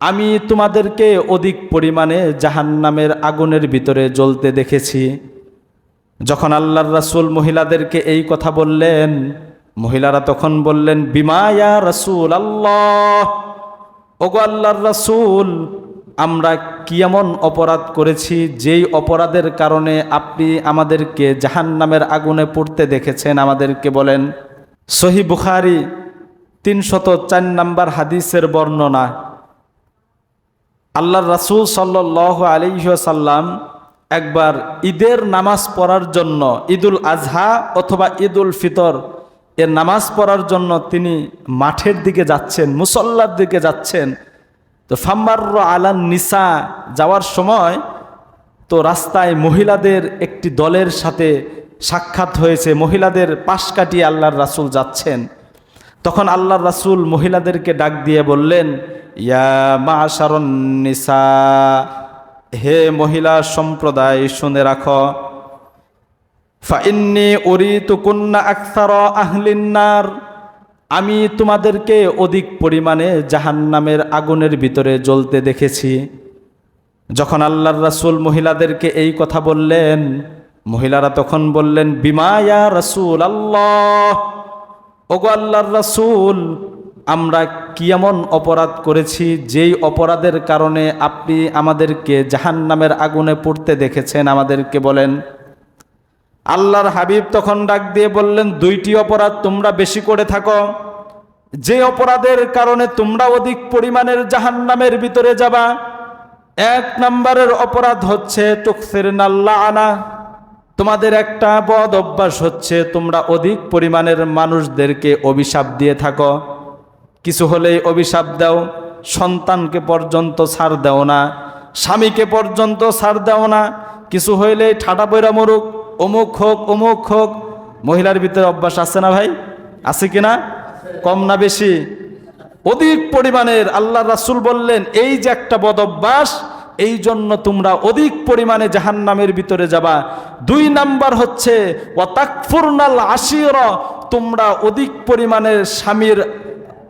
আমি তোমাদেরকে অধিক পরিমাণে জাহান্নামের আগুনের ভিতরে জ্বলতে দেখেছি। যখন আল্লাহর রাসূল মহিলাদেরকে এই কথা বললেন, মহিলারা তখন বললেন বিমায়া রাসূল আল্লাহ ওগো আল্লাহর রাসূল, আমরা কি এমন অপরাধ করেছি যেই অপরাধের কারণে আপনি আমাদেরকে জাহান্নামের আগুনে পড়তে দেখেছেন? আমাদেরকে বলেন সহি বুখারি তিনশত চার নাম্বার হাদিসের বর্ণনা আল্লাহর রাসূল সাল্লাহ আলিহাসাল্লাম একবার ঈদের নামাজ পড়ার জন্য ঈদুল আজহা অথবা ঈদুল ফিতর এর নামাজ পড়ার জন্য তিনি মাঠের দিকে যাচ্ছেন, মুসল্লার দিকে যাচ্ছেন। তো ফাম্মার আলান নিসা যাওয়ার সময় তো রাস্তায় মহিলাদের একটি দলের সাথে সাক্ষাৎ হয়েছে, মহিলাদের পাশ কাটিয়ে আল্লাহর রাসূল যাচ্ছেন। তখন আল্লাহর রাসুল মহিলাদেরকে ডাক দিয়ে বললেন, ইয়া মা নিসা, হে মহিলা সম্প্রদায়, শুনে রাখো। ফাইন্নি উরি তুকুন্না আকসার আহলিন্নার আমি তোমাদেরকে অধিক পরিমাণে জাহান্নামের আগুনের ভিতরে জ্বলতে দেখেছি। যখন আল্লাহর রাসূল মহিলাদেরকে এই কথা বললেন, মহিলারা তখন বললেন বিমায়া রাসূল আল্লাহ ওগো আল্লাহর রাসূল, আমরা কি এমন অপরাধ করেছি যেই অপরাধের কারণে আপনি আমাদেরকে জাহান্নামের আগুনে পড়তে দেখেছেন, আমাদেরকে বলেন। আল্লাহর হাবিব তখন ডাক দিয়ে বললেন, দুইটি অপরাধ তোমরা বেশি করে থাকো। যে অপরাধের কারণে তোমরা অধিক পরিমাণের জাহান্নামের ভিতরে যাবা, এক নম্বরের অপরাধ হচ্ছে তুকসের নাল্লা আনা তোমাদের একটা বদ অভ্যাস হচ্ছে, তোমরা অধিক পরিমাণের মানুষদেরকে অভিশাপ দিয়ে থাকো। কিছু হলেই অভিশাপ দাও, সন্তানকে পর্যন্ত ছাড় দেও না, স্বামীকে পর্যন্ত ছাড় দাও না। কিছু হইলেই ঠাটা বৈরা মরুক, অমুক হোক অমুক হোক। মহিলার ভিতরে অভ্যাস আছে না ভাই? আছে কি না? কম না বেশি? অধিক পরিমাণের আল্লাহ রাসূল বললেন, এই যে একটা বদ অভ্যাস এই জন্য তোমরা অধিক পরিমাণে জাহান্নামের ভিতরে যাবা। দুই নাম্বার হচ্ছে, ওয়াতাকফুরনাল আশির, তোমরা অধিক পরিমাণে স্বামীর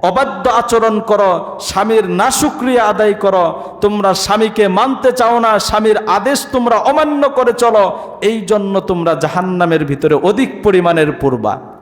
অবাধ্য আচরণ করো, স্বামীর না নাশুক্রিয়া আদায় করো। তোমরা স্বামীকে মানতে চাও না, স্বামীর আদেশ তোমরা অমান্য করে চলো। এই জন্য তোমরা জাহান্নামের ভিতরে অধিক পরিমাণের পূর্বা।